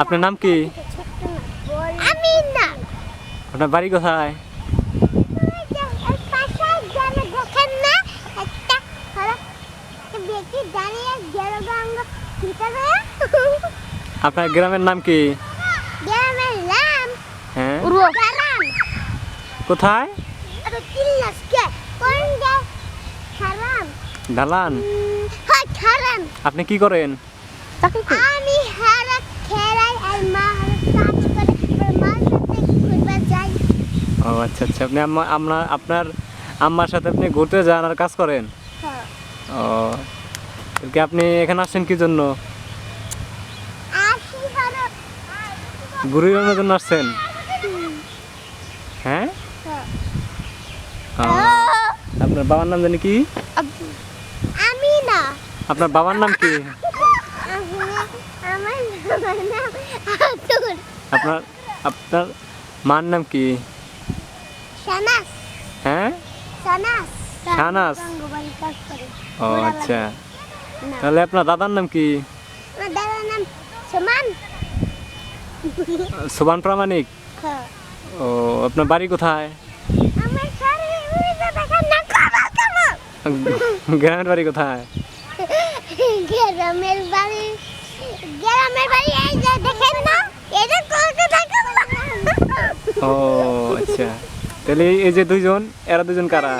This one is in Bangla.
আপনার নাম কি? আমি না আপনার বাড়ি কোথায়? আপনার গ্রামের নাম কি? গ্রামের নাম হ্যাঁ কোথায় ঢালান। আপনি কি করেন? আমি খেলাই আর মা কাজ করে মার সাথে ঘুরতে যাই ও আচ্ছা আচ্ছা। আপনি আম্মা আপনার আপনার আম্মার সাথে আপনি ঘুরতে যান আর কাজ করেন? হ্যাঁ। ও কি আপনি এখানে আসছেন কি জন্য? ঘুরে বেড়ানোর জন্য আসছেন? হ্যাঁ? আপনার বাবার নাম জানি কি? আমি না আপনার বাবার নাম কি? আমার নাম আপনার আপনার মার নাম কি? হ্যাঁ? করে। ও আচ্ছা। তাহলে আপনার দাদার নাম কি? আমার দাদার নাম সমান। সুবান প্রামাণিক? হ্যাঁ। ও আপনার বাড়ি কোথায়? গ্রামের বাড়ি কোথায়? গ্রামের বাড়ি গ্রামের বাড়ি এই যে দেখেন না ও আচ্ছা। তাহলে এই যে দুইজন এরা দুজন কারা?